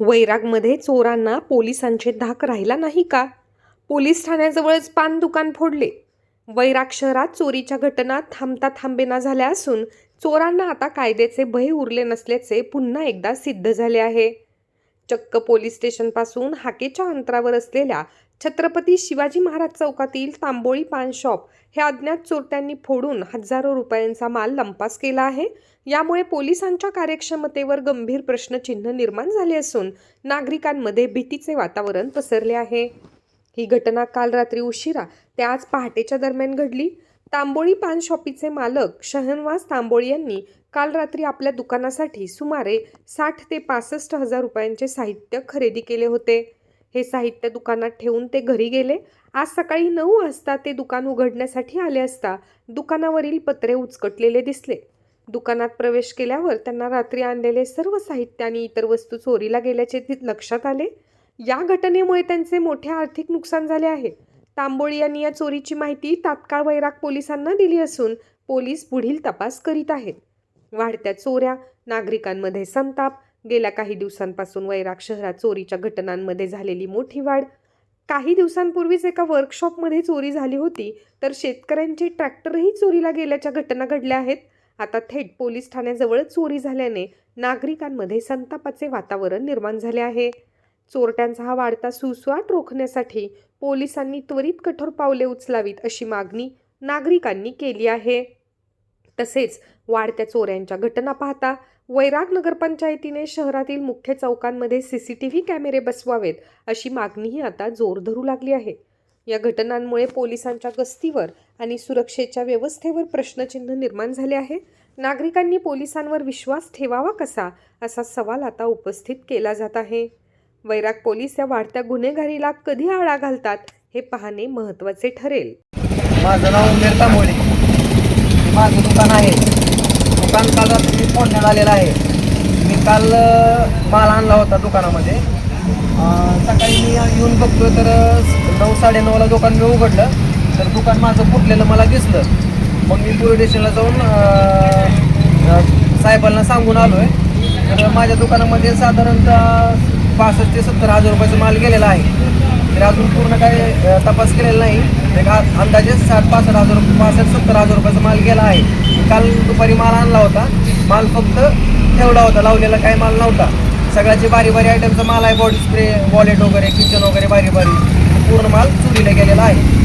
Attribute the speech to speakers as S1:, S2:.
S1: वैरागमध्ये चोरांना पोलिसांचे धाक राहिला नाही का? पोलीस ठाण्याजवळच पान दुकान फोडले. वैराग शहरात चोरीच्या घटना थांबता थांबेना झाल्या असून चोरांना आता कायद्याचे भय उरले नसल्याचे पुन्हा एकदा सिद्ध झाले आहे. चक्क पोलीस स्टेशनपासून हाकेच्या अंतरावर असलेल्या छत्रपती शिवाजी महाराज चौकातील तांबोळी पान शॉप हे अज्ञात चोरट्यांनी फोडून हजारो रुपयांचा माल लंपास केला आहे. यामुळे पोलिसांच्या कार्यक्षमतेवर गंभीर प्रश्नचिन्ह निर्माण झाले असून नागरिकांमध्ये भीतीचे वातावरण पसरले आहे. ही घटना काल रात्री उशिरा ते आज पहाटेच्या दरम्यान घडली. तांबोळी पान शॉपीचे मालक शहनवाज तांबोळी यांनी काल रात्री आपल्या दुकानासाठी सुमारे साठ ते पासष्ट हजार रुपयांचे साहित्य खरेदी केले होते. हे साहित्य दुकानात ठेवून ते घरी गेले. आज सकाळी नऊ वाजता ते दुकान उघडण्यासाठी आले असता दुकानावरील पत्रे उचकटलेले दिसले. दुकानात प्रवेश केल्यावर त्यांना रात्री आणलेले सर्व साहित्य आणि इतर वस्तू चोरीला गेल्याचे लक्षात आले. या घटनेमुळे त्यांचे मोठे आर्थिक नुकसान झाले आहे. तांबोळी यांनी या चोरीची माहिती तात्काळ वैराग पोलिसांना दिली असून पोलीस पुढील तपास करीत आहेत. वाढत्या चोऱ्या नागरिकांमध्ये संताप गेल्या काही दिवसांपासून वैराग शहरात चोरीच्या घटनांमध्ये झालेली मोठी वाढ. काही दिवसांपूर्वीच एका वर्कशॉपमध्ये चोरी झाली होती तर शेतकऱ्यांचे ट्रॅक्टरही चोरीला गेल्याच्या घटना घडल्या आहेत. आता थेट पोलीस ठाण्याजवळ चोरी झाल्याने नागरिकांमध्ये संतापाचे वातावरण निर्माण झाले आहे. चोरट्यांचा हा वाढता सुसवाट रोखण्यासाठी पोलिसांनी त्वरित कठोर पावले उचलावीत अशी मागणी नागरिकांनी केली आहे. तसेच वाढत्या चोऱ्यांच्या घटना पाहता वैराग नगरपंचायतीने शहरातील मुख्य चौकांमध्ये सी सी टी व्ही कॅमेरे बसवावेत अशी मागणीही आता जोर धरू लागली आहे. या घटनांमुळे पोलिसांच्या गस्तीवर आणि सुरक्षेच्या व्यवस्थेवर प्रश्नचिन्ह निर्माण झाले आहे. नागरिकांनी पोलिसांवर विश्वास ठेवावा कसा असा सवाल आता उपस्थित केला जात आहे. वैराग पोलीस या वाढत्या गुन्हेगारीला कधी आळा घालतात हे पाहणे महत्त्वाचे ठरेल.
S2: माझं नाव उमेर तांबोळे. माझं दुकान आहे. दुकान काल रात्री फोडण्यात आलेलं आहे. मी काल माल आणला होता दुकानामध्ये. सकाळी मी येऊन बघतो तर नऊ नऊ साडेनऊला दुकान मी उघडलं. तर दुकान माझं फुटलेलं मला दिसलं. मग मी पोलीस स्टेशनला जाऊन साहेबांना सांगून आलो आहे तर माझ्या दुकानामध्ये साधारणतः पासष्ट ते सत्तर हजार रुपयाचा माल गेलेला आहे. तर अजून पूर्ण काय तपास केलेला नाही. एक अंदाजे साठ पासष्ट हजार रुपये पासष्ट सत्तर हजार रुपयाचा माल गेला आहे. काल दुपारी माल आणला होता. माल फक्त ठेवला होता. लावलेला काही माल नव्हता. सगळ्याचे बारी बारी आयटमचा माल आहे. बॉडी स्प्रे वॉलेट वगैरे किचन वगैरे बारी बारी. पूर्ण माल चोरीला गेलेला आहे.